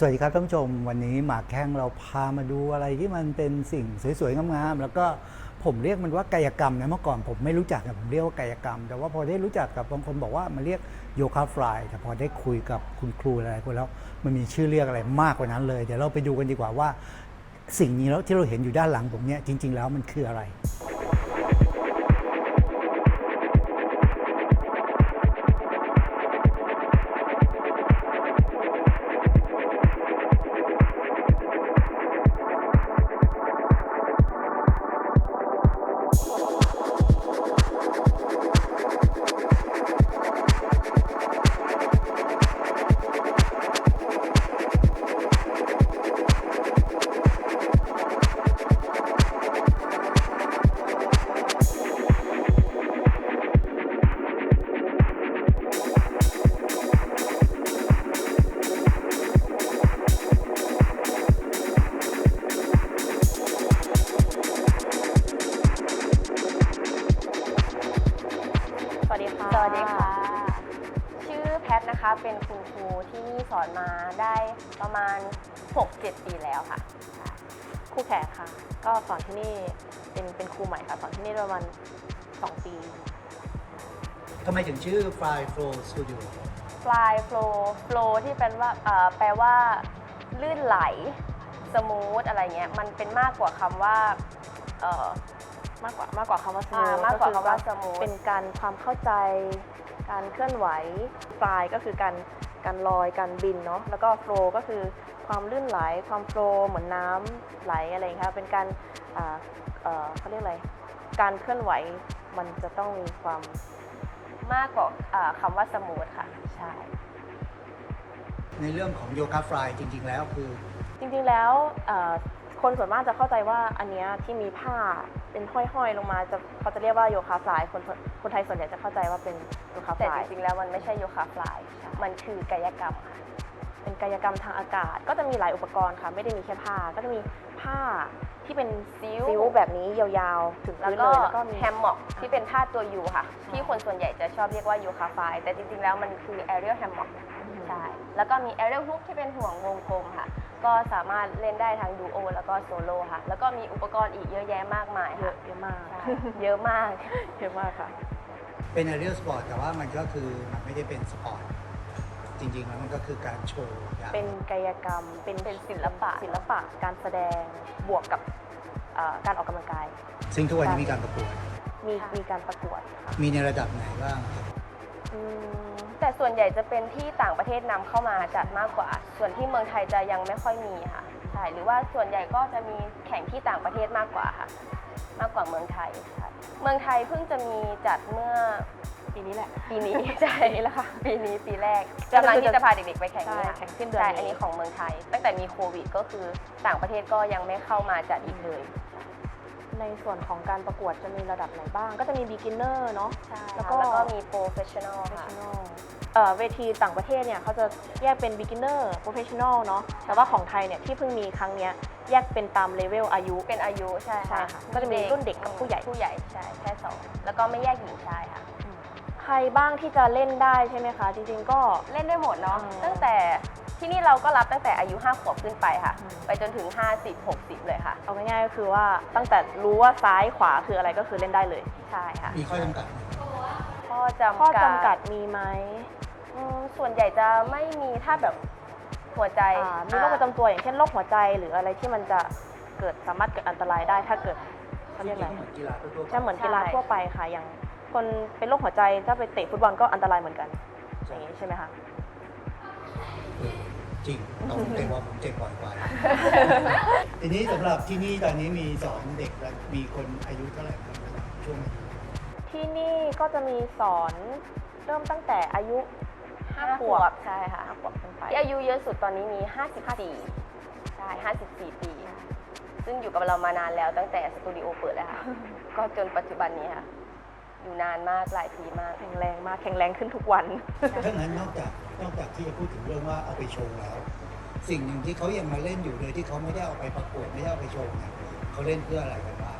สวัสดีครับท่านผู้ชม วันนี้หมากแข้งเราพามาดูอะไรที่มันเป็นสิ่งสวยๆงามๆแล้วก็ผมเรียกมันว่ากายกรรมนะเมื่อก่อนผมไม่รู้จักอะผมเรียกว่ากายกรรม แต่ว่าพอได้รู้จักกับบางคนบอกว่ามันเรียกโยคะฟลายแต่พอได้คุยกับคุณครูหลายๆคนแล้วมันมีชื่อเรียกอะไรมากกว่านั้นเลยเดี๋ยวเราไปดูกันดีกว่าว่า สิ่งนี้แล้วที่เราเห็นอยู่ด้านหลังผมเนี่ยจริง ๆ แล้วมันคืออะไร ชื่อแพทนะคะ เป็นคุณครูที่นี่สอนมาได้ประมาณ 6-7 ปีแล้วค่ะ ครูแขกค่ะ ก็สอนที่นี่เป็นเป็นครูใหม่ค่ะ สอนที่นี่ประมาณ 2 ปี ทำไมถึงชื่อ Fly Flow Studio Fly Flow Flow ที่แปลว่าเอ่อแปลว่า ลื่นไหล สมูทอะไรเงี้ย มันเป็นมากกว่าคำว่าเอ่อมากกว่า มากกว่าคำว่าสอ่ามูทมากกว่าคำว่า smooth เป็นการความเข้าใจ การเคลื่อนไหวฟลายก็คือการการลอยการบินเนาะแล้วก็โฟลก็คือความลื่นไหลความโฟลเหมือนน้ำไหลอะไรอย่างเงี้ยค่ะเป็นการอ่าเอ่อเขาเรียกอะไรการเคลื่อนไหวมันจะต้องมีความมากกว่าเอ่อคำว่าสมูทค่ะใช่ในเรื่องของโยคะฟลายจริง ๆ แล้วคือ จริงๆแล้วเอ่อคนส่วนมากจะเข้าใจว่าอันเนี้ยที่มีผ้า เป็นห้อยๆลงมาจะเขาจะเรียกว่าโยคะฟลายคนคนไทยส่วนใหญ่จะเข้าใจว่าเป็นโยคะฟแต่ลาจยริงๆแล้วมันไม่ใช่โยคะฟลาย มันคือกายกรรมค่ะ เป็นกายกรรมทางอากาศ ก็จะมีหลายอุปกรณ์ค่ะ ไม่ได้มีแค่ผ้า ก็จะมีผ้าที่เป็นซิ้วซิ้วแบบนี้ยาวๆ ถึงแล้วพื้นก็เลยแล้วก็มี แฮมม็อกที่เป็นท่าตัวยูค่ะใช่ที่คนส่วนใหญ่จะชอบเรียกว่ายูคาไฟแต่จริงๆแล้วมันคือแอเรียลแฮมม็อก ใช่ แล้วก็มีแอเรียลฮุกที่เป็นห่วงวงกลมค่ะ ก็สามารถเล่นได้ทั้งดูโอแล้วก็โซโล่ค่ะ แล้วก็มีอุปกรณ์อีกเยอะแยะมากมายเยค่ะ อะเยอะมากใช่เยอะมาก เยอะมากค่ะ เป็น a อ r รียลสปอร์ตแต่ว่ามันก็คือมันไม่ได้เป็นสปอร์ตจริง ๆ แล้วมันก็คือการโชว์อย่าง เป็นกายกรรม เป็นเป็นศิลปะ ศิลปะ การแสดง บวกกับเอ่อการออกกำลังกาย ซึ่งทุกวันนี้มีการประกวด มี มีการประกวดค่ะมีในระดับไหนบ้างอืม แต่ส่วนใหญ่จะเป็นที่ต่างประเทศนำเข้ามาจัดมากกว่า ส่วนที่เมืองไทยจะยังไม่ค่อยมีค่ะใช่หรือว่าส่วนใหญ่ก็จะมีแข่งที่ต่างประเทศมากกว่าค่ะ มากกว่าเมืองไทยใช่เมืองไทยเพิ่งจะมีจัดเมื่อปีนี้แหละ ปีนี้ใช่ปีนี้แหละค่ะ ปีนี้ปีแรกก็กำลังคือที่จะพาเด็กๆไปแข่งใช่นี่ค่ะแข่งสิ้นเดือนใช่นี้อันนี้ของเมืองไทย ตั้งแต่มีโควิดก็คือต่างประเทศก็ยังไม่เข้ามาจัดอีกเลย ในส่วนของการประกวดจะมีระดับไหนบ้าง ก็จะมี beginner เนาะใช่แล้วค่ะก็แล้วก็มี professional ค่ะ professional เอ่อเวทีต่างประเทศเนี่ยเขาจะแยกเป็น beginner professional เนาะแต่ว่าของไทยเนี่ยที่เพิ่งมีครั้งเนี้ยแยกเป็นตามเลเวลอายุ เป็นอายุใช่ใช่ค่ะ ก็จะมีรุ่นเด็กกับผู้ใหญ่ ผู้ใหญ่ใช่แค่สองแล้วก็ไม่แยกหญิงชายค่ะใค รบ้างที่จะเล่นได้ใช่ไหมคะ จริงๆก็ เล่นได้หมดเนาะ อืมตั้งแต่ที่นี่เราก็รับตั้งแต่อายุ 5 ขวบขึ้นไปค่ะ อืม ไปจนถึง 50 60 เลยค่ะ เอาง่ายๆก็คือว่าตั้งแต่รู้ว่าซ้ายขวาคืออะไรก็คือเล่นได้เลย ใช่ค่ะ มีข้อจำกัดไหมข้อจำกัดข้อจำกัดมีไหมอืมส่วนใหญ่จะไม่มีถ้าแบบหัวใจอ่ามีโรคประจำตัวอย่างเช่นโรคหัวใจหรืออะไรที่มันจะเกิดสามารถเกิดอันตรายได้ถ้าเกิดเขาเรียกอะไรเหมือนกีฬาทั่วๆไป จะเหมือนกีฬาทั่วไปค่ะอย่าง คนเป็นโรคหัวใจถ้าไปเตะฟุตบอลก็อันตรายเหมือนกันอย่างนี้ใช่ไหมคะเออจริงตอนผมเตะว่าผมเจ็บบ่อยกว่าทีนี้สำหรับที่นี่ตอนนี้มีสอนเด็กและมีคนอายุเท่าไหร่ครับช่วงอายุที่นี่ก็จะมีสอนเริ่มตั้งแต่อายุห้า5ขขววบบใช่ค่ะ5ขวบขึ้นไปที่อายุเยอะสุดตอนนี้มี 54ใช่54 ปี ซึ่งอยู่กับเรามานานแล้วตั้งแต่สตูดิโอเปิดแล้วค่ะก็จนปัจจุบันนี้ค่ะ อยู่นานมากหลายปีมาก แข็งแรงมาก แข็งแรงขึ้นทุกวัน ถ้างั้นนอกจากนอกจากที่จะพูดถึงเรื่องว่าเอาไปโชว์แล้ว สิ่งหนึ่งที่เขายังมาเล่นอยู่โดยที่เขาไม่ได้เอาไปประกวดไม่ได้เอาไปโชว์เนี่ยเขาเล่นเพื่ออะไรกันบ้าง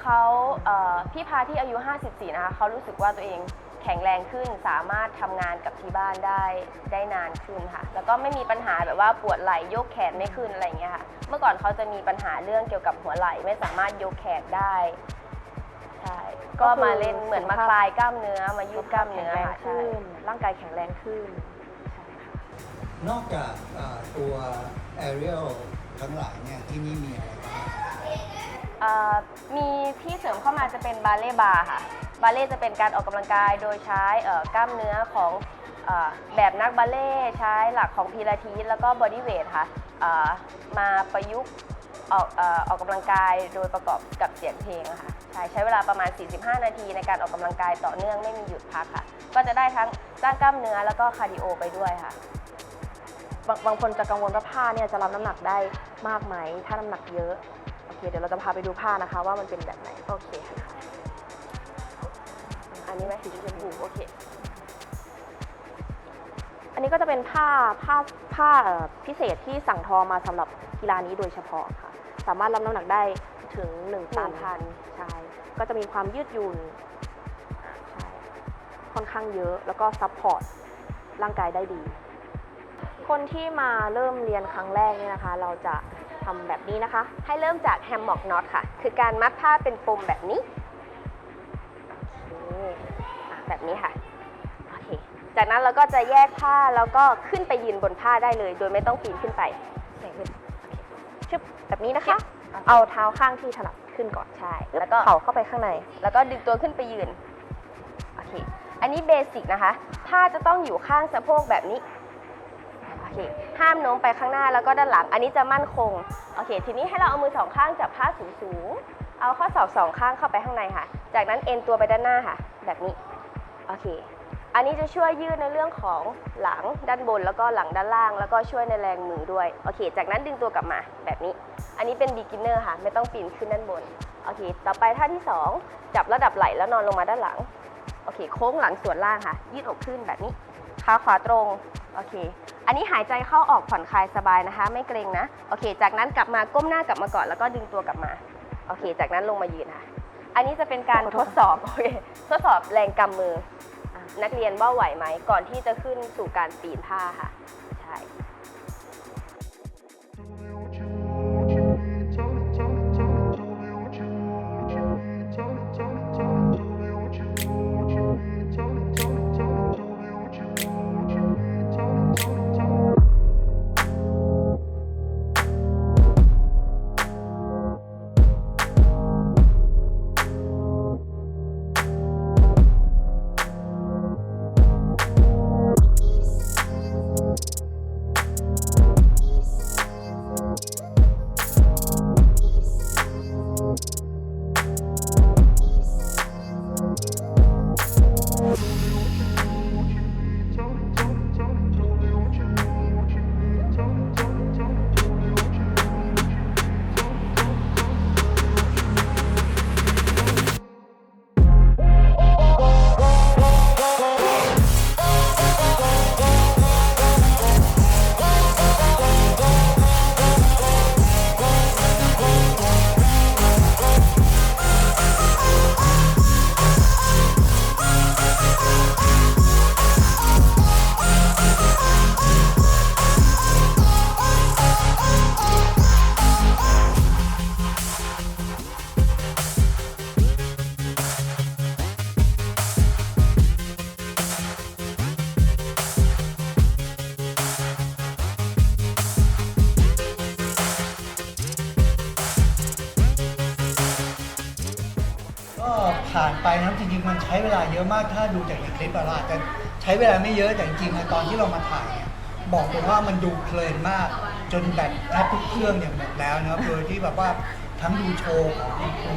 เขาเอ่อพี่พาที่อายุ 54 นะคะเขารู้สึกว่าตัวเองแข็งแรงขึ้นสามารถทำงานกับที่บ้านได้ได้นานขึ้นค่ะ แล้วก็ไม่มีปัญหาแบบว่าปวดไหล่ยกแขนไม่ขึ้นอะไรอย่างเงี้ยค่ะ เมื่อก่อนเขาจะมีปัญหาเรื่องเกี่ยวกับหัวไหล่ไม่สามารถยกแขนได้ ใช่ ก็ก็คือมาเล่นเหมือนมาสุขภาพคลายกล้ามเนื้อมายืดกล้ามเนื้อแข็งแรงค่ะใช่ขึ้น ร่างกายแข็งแรงขึ้น นอกจากอ่าตัว Aerial ทั้งหลายเนี่ยที่นี่มีอะไรบ้างเอ่อมีที่เสริมเข้ามาจะเป็นบาเล่บาร์ค่ะ บาเล่จะเป็นการออกกำลังกายโดยใช้เอ่อกล้ามเนื้อของเอ่อแบบนักบาเล่ใช้หลักของพิลาทิสแล้วก็บอดี้เวทค่ะเอ่อมาประยุกต์ ออกเอ่อออกกำลังกายโดยประกอบกับเสียงเพลงอะค่ะใช่ใช้เวลาประมาณ 45 นาทีในการออกกำลังกายต่อเนื่องไม่มีหยุดพักค่ะ ก็จะได้ทั้งสร้างกล้ามเนื้อแล้วก็คาร์ดิโอไปด้วยค่ะ บางบางคนจะกังวลว่าผ้าเนี่ยจะรับน้ำหนักได้มากไหม ถ้าน้ำหนักเยอะ โอเค เดี๋ยวเราจะพาไปดูผ้านะคะ ว่ามันเป็นแบบไหน โอเคค่ะ อันนี้ไหมสีชมพูโอเค อันนี้ก็จะเป็นผ้าผ้าผ้าเอ่อพิเศษที่สั่งทอมาสำหรับกีฬานี้โดยเฉพาะค่ะ สามารถรับน้ำหนักได้ถึง1ตัน1,000ใช่ก็จะมีความยืดหยุ่นใช่ค่อนข้างเยอะแล้วก็ซัพพอร์ตร่างกายได้ดี คนที่มาเริ่มเรียนครั้งแรกเนี่ยนะคะ เราจะทำแบบนี้นะคะ ให้เริ่มจากแฮมม็อกน็อตค่ะ คือการมัดผ้าเป็นปมแบบนี้โอเคอะแบบนี้ค่ะโอเคจากนั้นเราก็จะแยกผ้าแล้วก็ขึ้นไปยืนบนผ้าได้เลย โดยไม่ต้องปีนขึ้นไปแข่งขึ้น ชึบแบบนี้นะคะเอาเอาเท้าข้างที่ถนัดขึ้นก่อนใช่ แล้แล้ววก็ก็เข่าเข้าไปข้างใน แล้วก็ดึงตัวขึ้นไปยืน โอเค อันนี้เบสิกนะคะผ้าจะต้องอยู่ข้างสะโพกแบบนี้ โอเค ห้ามโน้มไปข้างหน้าแล้วก็ด้านหลัง อันนี้จะมั่นคง โอเค ทีนี้ให้เราเอามือสองข้างจับผ้าสูงสูงๆเอาข้อศอกสองข้างเข้าไปข้างในค่ะ จากนั้นเอ็นตัวไปด้านหน้าค่ะ แบบนี้ โอเค อันนี้จะช่วยยืดในเรื่องของหลังด้านบนแล้วก็หลังด้านล่าง แล้วก็ช่วยในแรงมือด้วย โอเค จากนั้นดึงตัวกลับมาแบบนี้ อันนี้เป็น beginner ค่ะ ไม่ต้องปีนขึ้นด้านบน โอเค ต่อไปท่าที่ 2 จับระดับไหล่แล้วนอนลงมาด้านหลัง โอเค โค้งหลังส่วนล่างค่ะ ยืดอกขึ้นแบบนี้ ขาขวาตรง โอเค อันนี้หายใจเข้าออกผ่อนคลายสบายนะคะ ไม่เกรงนะ โอเค จากนั้นกลับมาก้มหน้ากลับมาก่อน แล้วก็ดึงตัวกลับมา โอเค จากนั้นลงมายืนค่ะ อันนี้จะเป็นการทดสอบ โอเค ทดสอบแรงกำมือ นักเรียนว่าไหวไหมก่อนที่จะขึ้นสู่การปีนผ้าค่ะ ใช่ ไปนะครับจริงๆมันใช้เวลาเยอะมากถ้าดูจากในคลิปอะเราอาจจะใช้เวลาไม่เยอะแต่จริงๆอะตอนที่เรามาถ่ายเนี่ยบอกเลยว่ามันดูเพลินมาก จนแบตแทบทุกเครื่องเนี่ยหมดแล้วนะครับโดยที่แบบว่าทั้งดูโชว์ของคุณครู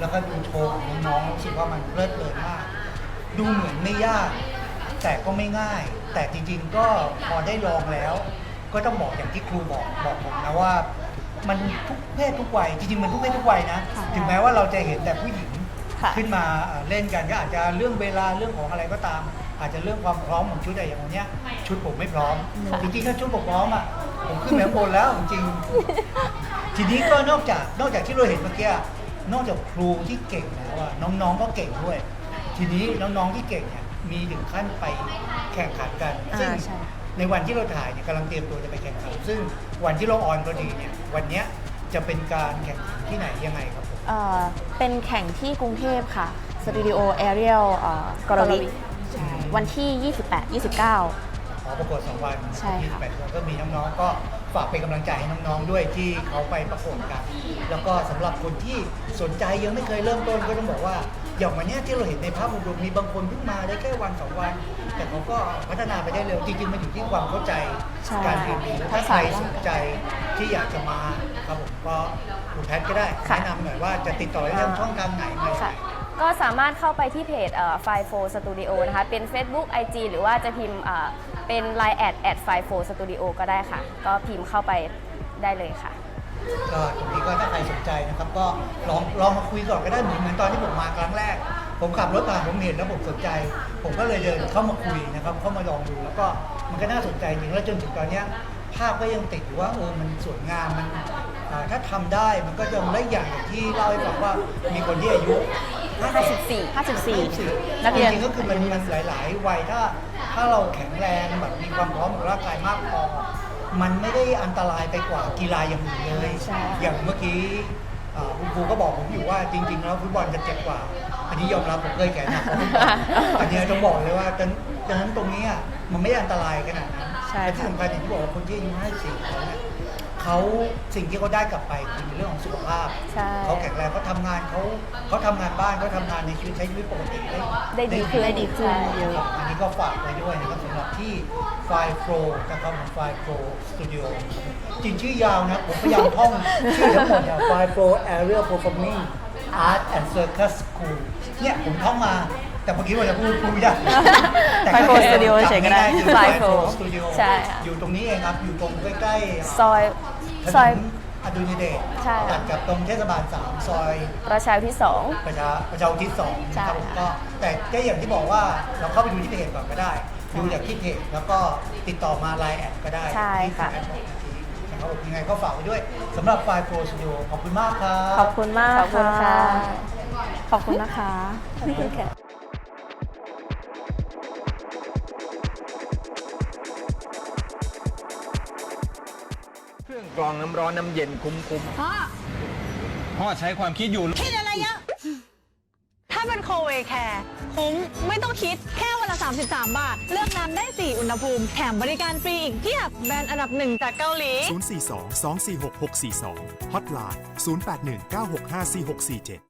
แล้วก็ดูโชว์ของน้องๆรู้สึกว่ามันเพลิดเพลินมาก ดูเหมือนไม่ยาก แต่ก็ไม่ง่าย แต่จริงๆก็พอได้ลองแล้ว ก็ต้องบอกอย่างที่ครูบอกบอกผมนะว่า มันทุกเพศทุกวัยจริงๆมันทุกเพศทุกวัยนะ ถึงแม้ว่าเราจะเห็นแต่ผู้หญิง ค่ะ ขึ้นมาเอ่อเล่นกันก็อาจจะเรื่องเวลาเรื่องของอะไรก็ตาม อาจจะเรื่องความพร้อมของชุดอะไรอย่างวันเนี้ยชุดผมไม่พร้อม จริงๆถ้าชุดผมพร้อมอะผมขึ้นไปข้างบนแล้วจริงๆทีนี้ก็นอกจากนอกจากที่เราเห็นเมื่อกี้นอกจากครูที่เก่งแล้วอะน้องๆก็เก่งด้วย ทีนี้น้องๆที่เก่งเนี่ยมีถึงขั้นไปแข่งขันกันอ่าซึ่งใช่ ในวันที่เราถ่ายเนี่ยกำลังเตรียมตัวจะไปแข่งขันซึ่งวันที่เราออนพอดีเนี่ยวันเนี้ย จะเป็นการแข่งขันที่ไหนยังไงครับผมเอ่อเป็นแข่งที่กรุงเทพค่ะสตูดิโอแอเรียลกรวิใช่วันที่ 28 29 ขอประกวดสองวันใช่ค่ะ 28วันก็มีน้องๆ ก็ฝากเป็นกำลังใจให้น้องๆ ด้วยที่เขาไปประกวดกัน แล้วก็สำหรับคนที่สนใจยังไม่เคยเริ่มต้นก็ต้องบอกว่า อย่างวันเนี้ยที่เราเห็นในภาพรวมๆมีบางคนเพิ่งมาได้แค่วันสองวัน แต่เขาก็พัฒนาไปได้เร็วจริงๆมันอยู่ที่ความเข้าใจใช่การเรียนรู้ถ้าใครสนใจที่อยากจะมาครับผมก็คุณแพทย์ก็ได้ค่ะ แนะนำหน่อยว่าจะติดต่อได้ทางช่องทางไหนไหม ค่ะ ก็สามารถเข้าไปที่เพจไฟโฟสตูดิโอนะคะ เป็น Facebook IG หรือว่าจะพิมพ์เอ่อเป็น Line แอดแอดไฟโฟสตูดิโอก็ได้ค่ะ ก็พิมพ์เข้าไปได้เลยค่ะ ก็ตรงนี้ก็ถ้าใครสนใจนะครับ ก็ลองลองมาคุยก่อนก็ได้เหมือนเหมือนตอนที่ผมมาครั้งแรก ผมขับรถผ่านผมเห็นแล้วผมสนใจ ผมก็เลยเดินเข้ามาคุยนะครับ เข้ามาลองดูแล้วก็มันก็น่าสนใจจริงแล้วจนถึงตอนเนี้ยภาพก็ยังติดอยู่ว่าเออมันสวยงามมันอ่าถ้าทำได้มันก็จะได้อย่างอย่างที่เล่าให้ฟังว่ามีคนที่อายุ54 54นักเรียน จริงๆก็คือมันมันหลาย ๆ วัยถ้าถ้าเราแข็งแรงแบบมีความพร้อมของร่างกายมากพอ มันไม่ได้อันตรายไปกว่ากีฬาอย่างอื่นเลย ใช่ อย่างเมื่อกี้อ่าคุณครูก็บอกผมอยู่ว่าจริง ๆ แล้วฟุตบอลจะเจ็บกว่า อันนี้ยอมรับผมเคยแขนหักของฟุตบอลอันนี้ต้องบอกเลยว่าดังดังนั้นตรงนี้อะมันไม่ได้อันตรายขนาดนั้นใช่และที่ค่ะสำคัญอย่างที่บอกว่าคนที่อายุ54เขาเนี่ยเขาสิ่งที่เขาได้กลับไปคือในเรื่องของสุขภาพใช่เขาแข็งแรงเขาทำงานเขาเขาทำงานบ้านเขาทำงานในชีวิตใช้ชีวิตปกติได้ได้ดีขึ้นได้ดีขึ้นใช่เยอะอันนี้ก็ฝากไว้ด้วยนะครับสำหรับที่ f i l e Pro นะครับของ f i l e Pro Studio จริงชื่อยาวนะผมพยายามท่องชื่อทั้งหมดเนี่ย f i l e Pro Area Performing Art and Circus School เนี่ยผมท่องมา แต่เมื่อกี้ว่าจะพูดพูดไม่ได้แต่ File Pro Studio เฉยๆก็ได้จำง่ายๆคือ File File Pro Pro Studio ใช่ค่ะ อยู่ตรงนี้เองครับ อยู่ตรงใกล้ๆซอยถซอย นนอดุลยเดชใช่ตัดกับตรงเทศบาล 3 ซอย ประชาที่2ประชาประชาอุทิศสองใช่นะครับผมค่ะ ก็แต่ก็อย่างที่บอกว่าเราเข้าไปดูที่เพจก่อนก็ได้ ดูจากที่เพจแล้วก็ติดต่อมาไลน์แอดก็ได้ใช่ค่ะ ที่แนะครับผมยังไงก็ฝากไว้ด้วยสำหรับไฟโฟร์สตูดิโอขอบคุณมากครับ ขอบคุณมากขอบคุณค่ะ ขอบคุณนะคะขอบคุณค่ะเครื่องกรองน้ำร้อนน้ำเย็นคุ้มคุ้มพ่อพ่อใช้ความคิดอยู่ คิดอะไรเยอะ ถ้าเป็นโคเวแคร์คุ้มไม่ต้องคิดแค่ วันละ 33 บาท เลือกน้ำได้ 4 อุณหภูมิ แถมบริการฟรีอีกเพียบ แบรนด์อันดับหนึ่งจากเกาหลี 042 246 642ฮอตไลน์081 965 4647